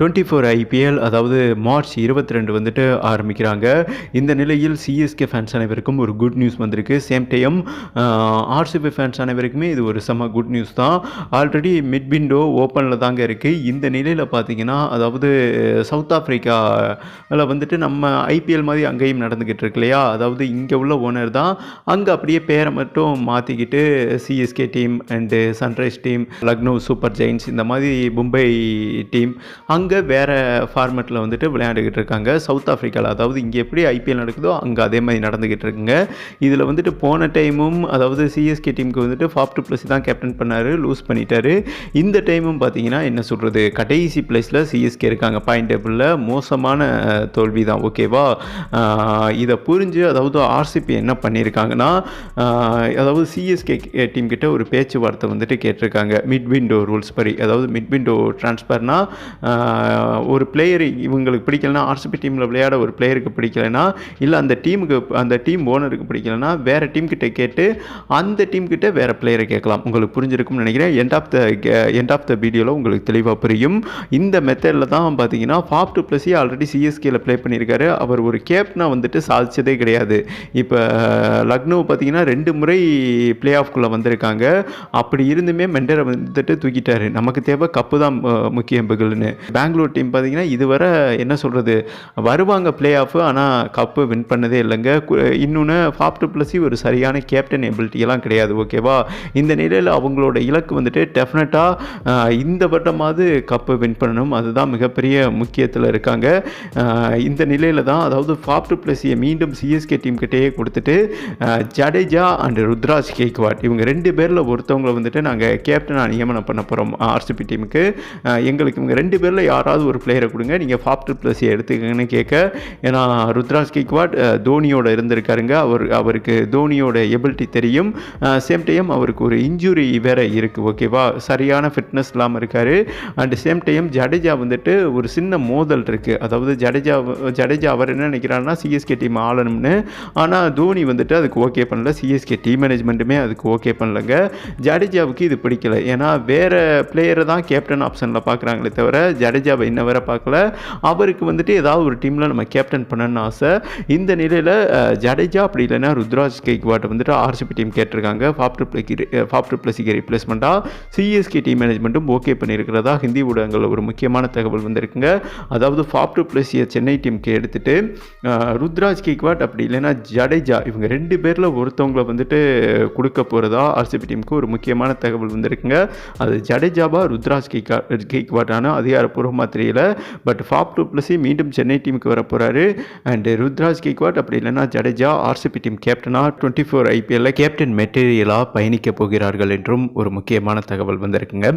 Twenty four IPL அதாவது March இருபத்தி ரெண்டு வந்துட்டு ஆரம்பிக்கிறாங்க. இந்த நிலையில் சிஎஸ்கே ஃபேன்ஸ் அனைவருக்கும் ஒரு குட் நியூஸ் வந்திருக்கு. சேம் டைம் ஆர்சிபி ஃபேன்ஸ் அனைவருக்குமே இது ஒரு செம்ம குட் நியூஸ் தான். ஆல்ரெடி மிட் விண்டோ ஓப்பனில் தாங்க இருக்குது இந்த நிலையில் பார்த்தீங்கன்னா அதாவது சவுத் ஆஃப்ரிக்காவில் வந்துட்டு நம்ம ஐபிஎல் மாதிரி அங்கேயும் நடந்துக்கிட்டு இருக்கு இல்லையா? அதாவது இங்கே உள்ள ஓனர் தான். அங்கே அப்படியே பேரை மட்டும் மாற்றிக்கிட்டு CSK team and Sunrise team Lucknow Super Giants இந்த மாதிரி மும்பை டீம் அங்கே வேறு ஃபார்மேட்டில் வந்துட்டு விளையாண்டுக்கிட்டு இருக்காங்க. சவுத் ஆஃப்ரிக்காவில் அதாவது இங்கே எப்படி ஐபிஎல் நடக்குதோ அங்கே அதே மாதிரி நடந்துக்கிட்டு இருக்குங்க. இதில் வந்துட்டு போன டைமும் அதாவது சிஎஸ்கே டீமுக்கு வந்துட்டு ஃபாப் டு ப்ளஸ் தான் கேப்டன் பண்ணார் லூஸ் பண்ணிட்டாரு. இந்த டைமும் பார்த்தீங்கன்னா என்ன சொல்கிறது கடைசி பிளேஸில் சிஎஸ்கே இருக்காங்க. பாயிண்ட் டேபிளில் மோசமான தோல்வி தான். ஓகேவா இதை புரிஞ்சு அதாவது ஆர்சிபி என்ன பண்ணியிருக்காங்கன்னா அதாவது சிஎஸ்கே டீம் கிட்ட ஒரு பேச்சுவார்த்தை வந்துட்டு கேட்டிருக்காங்க. மிட் விண்டோ ரூல்ஸ் படி. அதாவது மிட் விண்டோ ட்ரான்ஸ்ஃபர்னா ஒரு பிளேயர் இவங்களுக்கு பிடிக்கலனா ஆர்சிபி டீமில் விளையாட ஒரு பிளேயருக்கு பிடிக்கலனா இல்லை அந்த டீமுக்கு அந்த டீம் ஓனருக்கு பிடிக்கலனா வேறு டீம்கிட்ட கேட்டு அந்த டீம்கிட்ட வேறு பிளேயரை கேட்கலாம். உங்களுக்கு புரிஞ்சிருக்கும்னு நினைக்கிறேன். End of the end of the வீடியோவில் உங்களுக்கு தெளிவாக புரியும். இந்த மெத்தடில் தான் பார்த்தீங்கன்னா ஃபாப் டூ ப்ளஸி ஆல்ரெடி சிஎஸ்கேல ப்ளே பண்ணியிருக்காரு. அவர் ஒரு கேப்டனாக வந்துட்டு சாதித்ததே கிடையாது. இப்போ லக்னோ பார்த்தீங்கன்னா ரெண்டு முறை பிளே ஆஃப்குள்ளே வந்திருக்காங்க. அப்படி இருந்துமே மெண்டரை வந்துட்டு தூக்கிட்டாரு. நமக்கு தேவை கப்பு தான் அஹ், முக்கியம் பேங்க் பெங்களூர் டீம் பார்த்தீங்கன்னா இதுவரை என்ன சொல்கிறது வருவாங்க பிளே ஆஃப் ஆனால் கப்பு வின் பண்ணதே இல்லைங்க. இன்னொன்று ஃபாப்டு ப்ளஸி ஒரு சரியான கேப்டன் எபிலிட்டியெல்லாம் கிடையாது ஓகேவா இந்த நிலையில் அவங்களோட இலக்கு வந்துட்டு டெஃபினட்டாக இந்த வருடமாவது கப்பு வின் பண்ணணும். அதுதான் மிகப்பெரிய முக்கியத்தில் இருக்காங்க. இந்த நிலையில் தான் அதாவது ஃபாப்டு ப்ளஸியை மீண்டும் சிஎஸ்கே டீம் கிட்டேயே கொடுத்துட்டு ஜடேஜா அண்ட் ருத்ராஜ் கேக்வாட். இவங்க ரெண்டு பேரில் ஒருத்தவங்களை வந்துட்டு நாங்கள் கேப்டனாக நியமனம் பண்ண போகிறோம் ஆர்சிபி டீமுக்கு எங்களுக்கு இவங்க ரெண்டு பேரில் யாராவது ஒரு பிளேயரை கொடுங்க. நீங்கள் ஃபாப் ட்ரிப்ளஸியை எடுத்துக்கங்கன்னு கேட்க ஏன்னா ருத்ராஜ் கிக்வாட் தோனியோட இருந்திருக்காருங்க. அவர் அவருக்கு தோனியோட எபிலிட்டி தெரியும். சேம் டைம் அவருக்கு ஒரு இன்ஜுரி வேற இருக்குது ஓகேவா சரியான ஃபிட்னஸ் இல்லாமல் இருக்கார். அண்ட் சேம் டைம் ஜடேஜா வந்துட்டு ஒரு சின்ன மோதல் இருக்குது அதாவது ஜடேஜா ஜடேஜா அவர் என்ன நினைக்கிறாருன்னா சிஎஸ்கே டீம் ஆளணும்னு. ஆனால் தோனி வந்துட்டு அதுக்கு ஓகே பண்ணல. சிஎஸ்கே டீம் மேனேஜ்மெண்ட்டுமே அதுக்கு ஓகே பண்ணலங்க. ஜடேஜாவுக்கு இது பிடிக்கல. ஏன்னா வேறு பிளேயரை தான் கேப்டன் ஆப்ஷனில் பார்க்குறாங்களே தவிர ஜடேஜாவை இன்ன வரை பார்க்கல. அவருக்கு வந்துட்டு ஏதாவது ஒரு டீமில் நம்ம கேப்டன் பண்ணணும்னு ஆசை. இந்த நிலையில் ஜடேஜா அப்படி இல்லைன்னா ருத்ராஜ் கேக்வாட்டை வந்துட்டு ஆர்சிபி டீம் கேட்டிருக்காங்க. ஃபாப்டர் டு பிளஸி பிளஸிக்கு ரீப்ளேஸ்மெண்ட்டாக சிஎஸ்கே டீம் மேனேஜ்மெண்ட்டும் ஓகே பண்ணியிருக்கிறதா? ஹிந்தி ஊடகங்களில் ஒரு முக்கியமான தகவல் வந்திருக்குங்க. அதாவது ஃபாப்டர் பிளஸியை சென்னை டீமுக்கு எடுத்துட்டு ருத்ராஜ் கேக்வாட் அப்படி இல்லைன்னா ஜடேஜா இவங்க ரெண்டு பேரில் ஒருத்தவங்களை வந்துட்டு கொடுக்க போகிறதா ஆர்சிபி டீமுக்கு ஒரு முக்கியமான தகவல் வந்திருக்குங்க. அது ஜடேஜாபா ருத்ராஜ் கேக்கா அதிகாரப்பூர்வ வருமா தெரியல. பட் ஃபாப் டூ ப்ளஸி மீண்டும் சென்னை டீமுக்கு வர போகிறாரு அண்டு ருத்ராஜ் கேக்வாட் அப்படி இல்லைன்னா ஜடேஜா ஆர்சிபி டீம் கேப்டனாக டுவெண்ட்டி ஃபோர் ஐபிஎல்ல கேப்டன் மெட்டீரியலாக பயணிக்க போகிறார்கள் என்றும் ஒரு முக்கியமான தகவல் வந்திருக்குங்க.